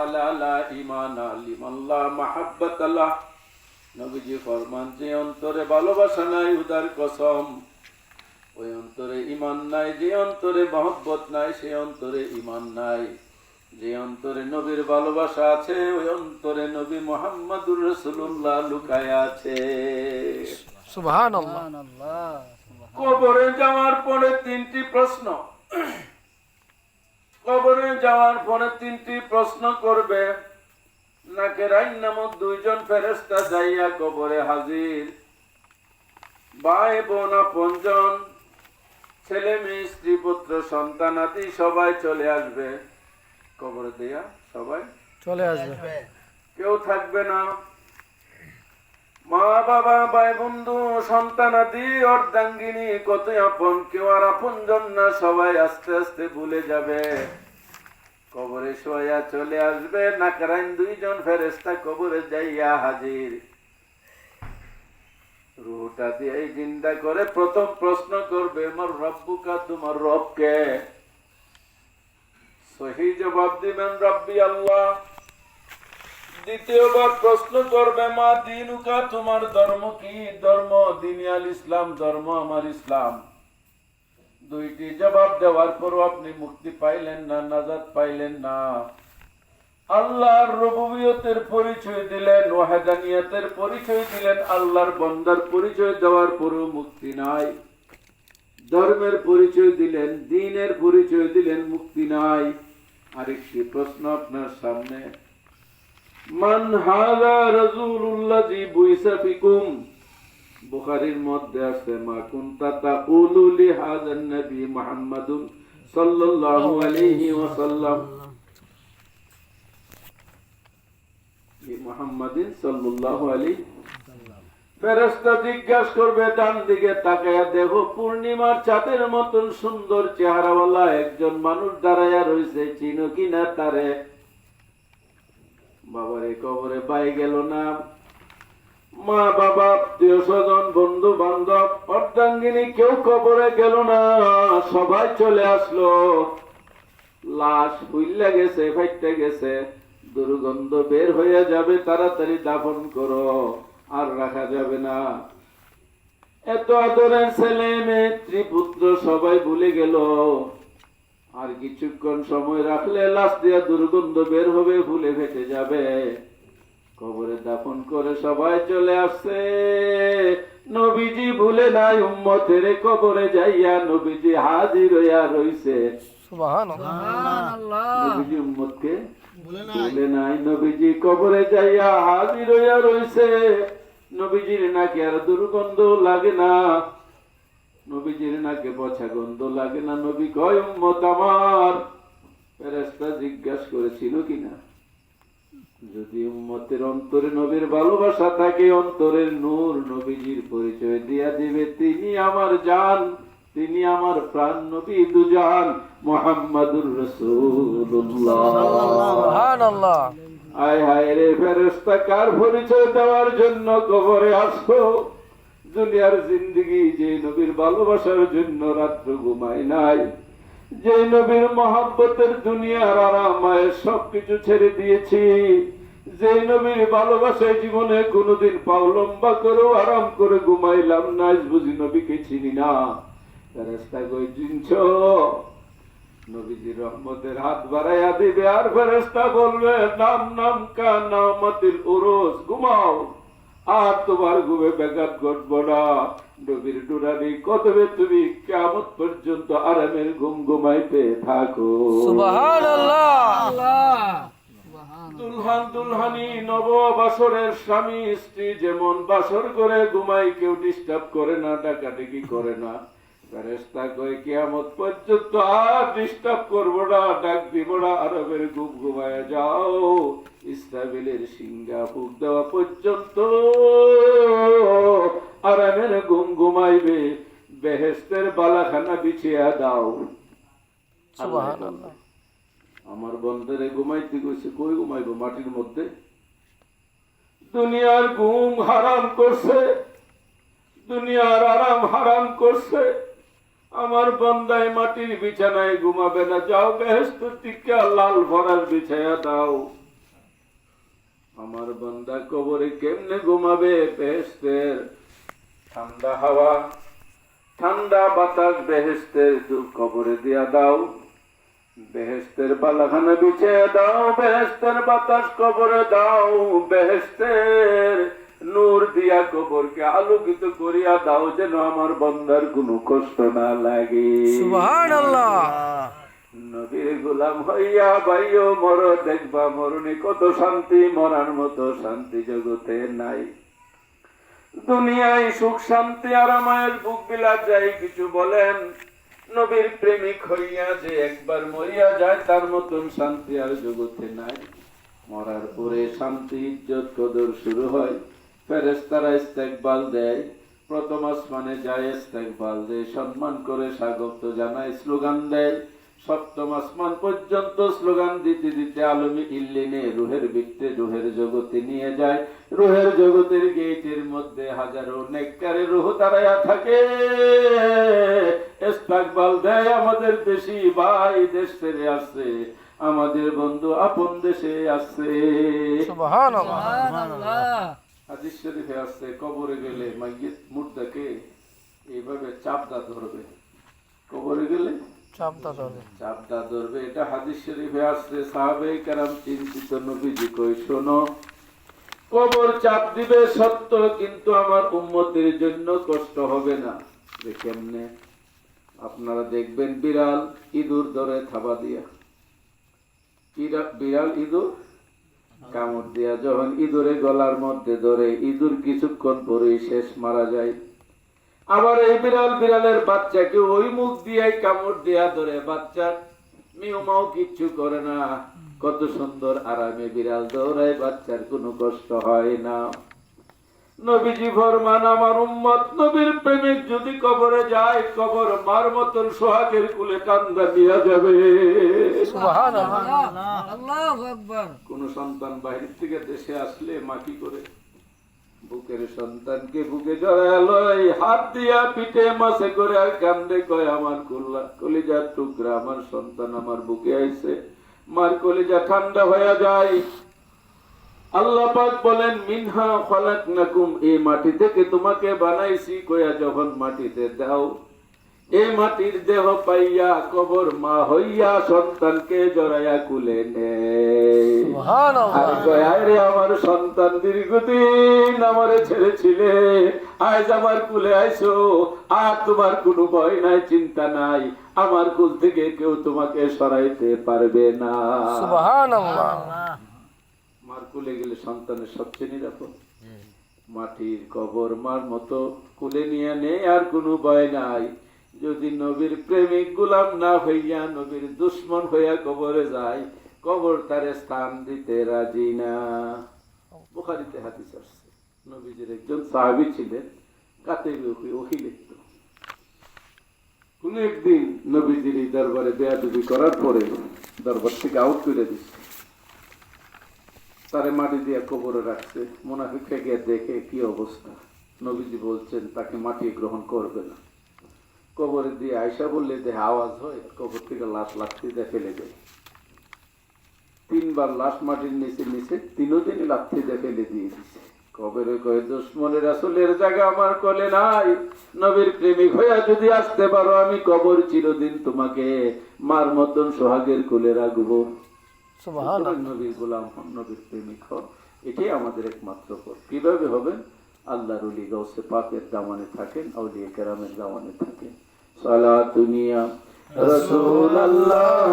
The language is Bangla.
আলা লা নবীজি ফরমান যে অন্তরে ভালোবাসা নাই উদার কসম ওই অন্তরে ইমান নাই যে অন্তরে মহব্বত নাই সে অন্তরে ইমান নাই। যে অন্তরে নবীর ভালোবাসা আছে ওই অন্তরে নবী মোহাম্মদুর রসুল্লাহ লুকায় আছে। কবরে যাওয়ার পরে তিনটি প্রশ্ন। কবরে যাওয়ার পরে তিনটি প্রশ্ন করবে। নাকে রাইন নামক দুইজন ফেরেস্তা যাইয়া কবরে হাজির? ভাই বোন পঞ্জন ছেলে মেয়ে স্ত্রী পুত্র সন্তান আদি সবাই চলে আসবে। কবরে দিয়া সবাই চলে আসবে। কেউ থাকবে না। মা, বাবা, ভাই, বন্ধু, সন্তান আদি, অর্ধাঙ্গিনী কত আপন, কেউ আর আপন না, সবাই আস্তে আস্তে ভুলে যাবে। কবরে শোয়া চলে আসবে, নাকারাইন দুইজন ফেরেস্তা কবরে যাইয়া হাজির। রুটা দিয়ে জিন্দা করে প্রথম প্রশ্ন করবে, আমার রব্বুকা, তোমার রবকে সহি জবাব দিবেন, রব্বি আল্লাহ। দ্বিতীয়বার প্রশ্ন করবে, মা, দিনুকা, তোমার ধর্ম কি? ধর্ম, দিনিয়াল ইসলাম, ধর্ম আমার ইসলাম। দুইটি জবাব দেওয়ার পরও আপনি মুক্তি পাইলেন না নাজাদ পাইলেন না। আল্লাহর রবুবিয়তের পরিচয় দিলেন, ওয়াহাদানিয়াতের পরিচয় দিলেন, আল্লাহর বন্দার পরিচয় দেওয়ার পরও মুক্তি নাই। ধর্মের পরিচয় দিলেন, দিনের পরিচয় দিলেন, মুক্তি নাই। আরেকটি প্রশ্ন আপনার সামনে। মান হাদা মধ্যে আছে, মা কুনতা নবী মুহাম্মাদুন সাল্লাল্লাহু আলাইহি ওয়াসাল্লাম। মুহাম্মাদিন সাল্লাল্লাহু আলাইহি ফেরেশতা জিজ্ঞাসা করবে, ডান দিকে তাকায়া দেখো, পূর্ণিমার চাঁদের মতন সুন্দর চেহারাওয়ালা একজন মানুষ দাঁড়ায়া রয়েছে, চিনো কিনা তারে? বাবারে কবরে পাই গেল না। মা, বাবা আত্মীয় স্বজন, বন্ধু, বান্ধব, অর্ধাঙ্গিনী কেউ কবরে গেল না, সবাই চলে আসলো। লাশ হুইল্লা গেছে ফাইটে গেছে, দুর্গন্ধ বের হয়ে যাবে, তাড়াতাড়ি দাফন করো, আর রাখা যাবে না। এত আদরের ছেলে, মেয়ে, ত্রিপুত্র সবাই ভুলে গেল। আর কিছুক্ষণ সময় রাখলে লাশ দিয়া দুর্গন্ধ বের হবে ভুলে ফেটে যাবে। কবরে দাফন করে সবাই চলে আসছে। নবীজি ভুলে নাই উম্মতের কবরে যাইয়া নবীজি হাজির হইয়া রইছে। সুবহান আল্লাহ সুবহানাল্লাহ। নবীজি উম্মতকে ভুলে নাই। নবীজি কবরে যাইয়া হাজির হইয়া রইছে। নবীজির নাকি আর দুর্গন্ধ লাগে না। নবীজির নাকে পছা গন্ধ লাগে না নবী কয় উম্মত আমার। ফেরেশতা জিজ্ঞাসা করেছিল কিনা? যদি উম্মতের অন্তরে নবীর ভালোবাসা থাকে অন্তরের নূর নবীজির পরিচয় দিয়া দিবে তিনি আমার জান তিনি আমার প্রাণ নবী দুজান মোহাম্মদুর রসুল্লাহ আয় হায় রে ফেরেস্তা কার পরিচয় দেওয়ার জন্য কবরে আসো দুনিয়ার জিন্দগি যে নবীর ভালোবাসার জন্য রাত্র ঘুমায় নাই যে নবীর মহাব্বতের দুনিয়ার আরাম মায়ের সবকিছু ছেড়ে দিয়েছি যে নবীর ভালোবাসায় জীবনে কোনোদিন পাও লম্বা করেও আরাম করে ঘুমাইলাম না বুঝি নবীকে চিনি না। ফেরেস্তা কই চিনছ? নবীজি রহমতের হাত বাড়াইয়া দিবে, আর ফেরেস্তা বলবে, নাম নাম কা নামাতিল উরুস, ঘুমাও। আর তোমার ঘুমে ব্যাঘাত ঘটব না। নবীর ডুরানি কতবে তুমি কেমন পর্যন্ত আরামের ঘুম ঘুমাইতে থাকো। দুলহান দুলহানি নব বাসরের স্বামী স্ত্রী যেমন বাসর করে ঘুমাই কেউ ডিস্টার্ব করে না ডাকাডাকি করে না। ফেরেস্তা কয় কিয়ামত পর্যন্ত আর ডিস্টার্ব করব না ডাক দিব না আরবের ঘুম ঘুমায় যাও ইসরাবেলের সিঙ্গা ফুক দেওয়া পর্যন্ত আরামের ঘুম ঘুমাইবে বেহেস্তের বালাখানা বিছিয়া দাও। আমার বন্ধেরে ঘুমাইতে গেছে কই ঘুমাইবো মাটির মধ্যে? দুনিয়ার ঘুম হারাম করছে দুনিয়ার আরাম হারাম করছে। আমার বন্দায় মাটির বিছানায় ঘুমাবে না। যাও বেহেস্ত টিকা লাল ভরার বিছায়া দাও। আমার বন্দা কবরে কেমনে ঘুমাবে বেহেস্তের ঠান্ডা হাওয়া, ঠান্ডা বাতাস বেহেস্তের কবরে দিয়া দাও। বেহেস্তের বালাখানা বিছিয়ে দাও বেহেস্তের বাতাস কবরে দাও। বেহেস্তের নূর দিয়া কবরকে আলোকিত করিয়া দাও যেন আমার বন্দার কোনো কষ্ট না লাগে। নবীর গোলাম হইয়া বাইও মর দেখবা মরণে কত শান্তি মরার মতো শান্তি জগতে নাই। দুনিয়ায় সুখ শান্তি আরামায়ের বুক বিলাস যায় কিছু বলেন। নবীর প্রেমিক হইয়া যে একবার মরিয়া যায় তার মতন শান্তি আর জগতে নাই। মরার পরে শান্তি ইজ্জত কদর শুরু হয়। ফেরেস্তারা ইস্তেকবাল দেয়। প্রথম আসমানে যায় ইস্তেকবাল দেয় সম্মান করে স্বাগত জানায় স্লোগান দেয়। সপ্তম আসমান পর্যন্ত স্লোগান দিতে দিতে আলমী ইল্লিনে রুহের বৃত্তে রুহের জগতে নিয়ে যায়। রুহের জগতের গেটের মধ্যে হাজারো নেককারে রুহ দাঁড়াইয়া থাকে। ইস্তেকবাল দেয় আমাদের দেশি ভাই দেশ ছেড়ে আসছে আমাদের বন্ধু আপন দেশে আসছে। সুবহান আল্লাহ সুবহানাল্লাহ। হাদিস শরীফে আসছে কবরে গেলে মাইয়িত মুর্দাকে এইভাবে চাপদা ধরবে। কবরে গেলে? চাপটা ধরে চাপদা ধরবে। এটা হাদিস শরীফে আসছে সাহাবে কারাম চিন্তিত নবীজি কই শোনো কবর চাপ দিবে সত্য কিন্তু আমার উম্মতের জন্য কষ্ট হবে না। যে কেমনে? আপনারা দেখবেন বিড়াল ইঁদুর ধরে থাবা দিয়া। বিড়া- বিড়াল ইঁদুর কামড় দিয়া যখন ইঁদুরে গলার মধ্যে ধরে ইঁদুর কিছুক্ষণ পরেই শেষ মারা যায়। আবার এই বিড়াল বিড়ালের বাচ্চাকে ওই মুখ দিয়ে কামড় দিয়া ধরে। বাচ্চা, মিউমাও কিচ্ছু করে না। কত সুন্দর আরামে বিড়াল দৌড়ায়, বাচ্চার কোনো কষ্ট হয় না। নবীজি ফরমান আমার উম্মত নবীর প্রেমিক যদি কবরে যায় কবর মার মতন সোহাগের কুলে কান্দা দিয়া যাবে। কোন সন্তান বাহির থেকে দেশে আসলে মা কি করে? বুকের সন্তানকে বুকে জড়ায় হাত দিয়া পিঠে মাসে করে আর কান্দে কয় আমার কল্লা কলিজার টুকরা আমার সন্তান আমার বুকে আইছে। মার কলিজা ঠান্ডা হয়ে যায় আল্লাহ পাক বলেন মিনহা খলাকনাকুম এই মাটি থেকে তোমাকে বানাইছি কয়া যখন মাটিতে দাও এই মাটির দেহ পাইয়া কবর মা হইয়া সন্তানকে জড়াইয়া কুলে নেয় সুবহান আর আল্লাহ কয়, "আয় রে আমার সন্তান দীর্ঘদিন আমার আমারে ছেড়েছিলে আজ আমার কুলে আইসো আর তোমার কোনো ভয় নাই চিন্তা নাই আমার কুল থেকে কেউ তোমাকে সরাইতে পারবে না। মার কুলে গেলে সন্তানের সবচেয়ে নিরাপদ। মাটির কবর মার মতো কুলে নিয়ে নেই আর কোনো ভয় নাই। যদি নবীর প্রেমিক গুলাম না হইয়া নবীর দুশ্মন হইয়া কবরে যায় কবর তারে স্থান দিতে রাজি না। বুখারিতে হাদিস আসছে। নবীজির একজন সাহাবি ছিলেন কাতে ওহি লিখত। কোন একদিন নবীজির দরবারে বেয়াদবি করার পরে দরবার থেকে আউট করে দিচ্ছে তারে মাটি দিয়ে কবরে রাখছে। মোনাফিককে গিয়ে দেখে কি অবস্থা। নবীজি বলছেন, তাকে মাটি গ্রহণ করবে না। কবরে দিয়ে আয়সা বললে, দেহে আওয়াজ হয়, কবর থেকে লাশ লাঠি দিয়ে ফেলে দেয়। তিনবার লাশ মাটির নিচে নিচে তিনও দিনই লাঠি দিয়ে ফেলে দিয়ে দিছে। কবরে কয়ে, দুশ্মনের আসলের জায়গা আমার কলে নাই। নবীর প্রেমিক হইয়া যদি আসতে পারো, আমি কবর চিরদিন তোমাকে মার মতন সোহাগের কোলে রাখব। সুতরাং গোলাম নবীর প্রেমিক হন, এটাই আমাদের একমাত্র পথ। কীভাবে হবেন আল্লাহ রুলি গৌসে পাকের দামানে থাকেন, আউলিয়া কেরামের দামানে থাকেন। সালা দুনিয়া রসুল আল্লাহ